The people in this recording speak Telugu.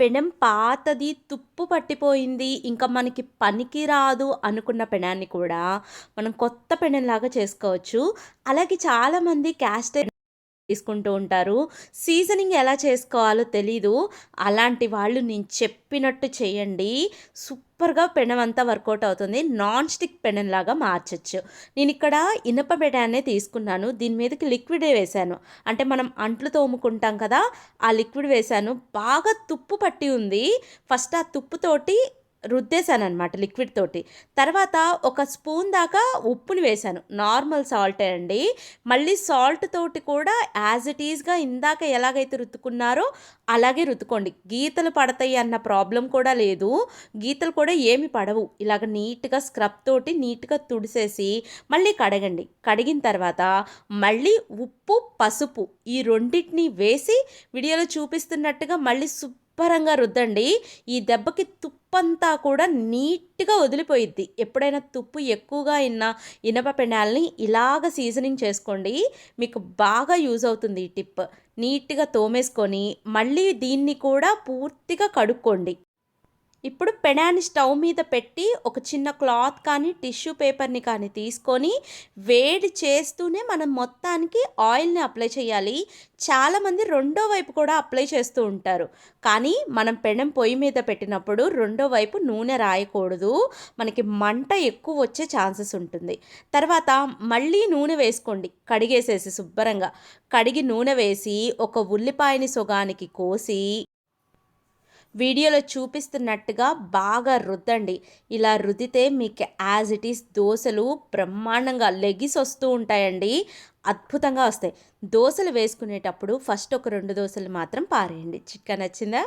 పెనం పాతది తుప్పు పట్టిపోయింది ఇంకా మనకి పనికి రాదు అనుకున్న పెనాన్ని కూడా మనం కొత్త పెనంలాగా చేసుకోవచ్చు. అలాగే చాలామంది క్యాస్ట్ తీసుకుంటూ ఉంటారు. సీజనింగ్ ఎలా చేసుకోవాలో తెలీదు. అలాంటి వాళ్ళు నేను చెప్పినట్టు చేయండి. సూపర్గా పెనం అంతా వర్కౌట్ అవుతుంది. నాన్ స్టిక్ పెనం లాగా మార్చచ్చు. నేను ఇక్కడ ఇనప పెనాన్నే తీసుకున్నాను. దీని మీదకి లిక్విడే వేశాను. అంటే మనం అంట్లు తోముకుంటాం కదా ఆ లిక్విడ్ వేశాను. బాగా తుప్పు పట్టి ఉంది. ఫస్ట్ ఆ తుప్పుతోటి రుద్దేశాను అనమాట లిక్విడ్ తోటి. తర్వాత ఒక స్పూన్ దాకా ఉప్పుని వేశాను. నార్మల్ సాల్టే అండి. మళ్ళీ సాల్ట్ తోటి కూడా యాజ్ ఇట్ ఈజ్గా ఇందాక ఎలాగైతే రుద్దుకున్నారో అలాగే రుద్దుకోండి. గీతలు పడతాయి అన్న ప్రాబ్లం కూడా లేదు. గీతలు కూడా ఏమి పడవు. ఇలాగ నీట్గా స్క్రబ్ తోటి నీట్గా తుడిసేసి మళ్ళీ కడగండి. కడిగిన తర్వాత మళ్ళీ ఉప్పు పసుపు ఈ రెండింటిని వేసి వీడియోలో చూపిస్తున్నట్టుగా మళ్ళీ శుభ్రంగా రుద్దండి. ఈ దెబ్బకి తుప్పంతా కూడా నీట్గా వదిలిపోయిద్ది. ఎప్పుడైనా తుప్పు ఎక్కువగా ఉన్న ఇనప పెనాల్ని ఇలాగ సీజనింగ్ చేసుకోండి. మీకు బాగా యూజ్ అవుతుంది ఈ టిప్. నీట్గా తోమేసుకొని మళ్ళీ దీన్ని కూడా పూర్తిగా కడుక్కోండి. ఇప్పుడు పెనాన్ని స్టవ్ మీద పెట్టి ఒక చిన్న క్లాత్ కానీ టిష్యూ పేపర్ని కానీ తీసుకొని వేడి చేస్తూనే మనం మొత్తానికి ఆయిల్ని అప్లై చేయాలి. చాలామంది రెండో వైపు కూడా అప్లై చేస్తూ ఉంటారు. కానీ మనం పెనం పొయ్యి మీద పెట్టినప్పుడు రెండో వైపు నూనె రాయకూడదు. మనకి మంట ఎక్కువ వచ్చే ఛాన్సెస్ ఉంటుంది. తర్వాత మళ్ళీ నూనె వేసుకోండి. కడిగేసేసి శుభ్రంగా. కడిగి నూనె వేసి ఒక ఉల్లిపాయని సొగానికి కోసి వీడియోలో చూపిస్తున్నట్టుగా బాగా రుద్దండి. ఇలా రుద్దితే మీకు యాజ్ ఇట్ ఈస్ దోశలు బ్రహ్మాండంగా లెగిస్ వస్తూ ఉంటాయండి. అద్భుతంగా వస్తాయి. దోశలు వేసుకునేటప్పుడు ఫస్ట్ ఒక రెండు దోశలు మాత్రం పారేయండి. చిక్క నచ్చిందా?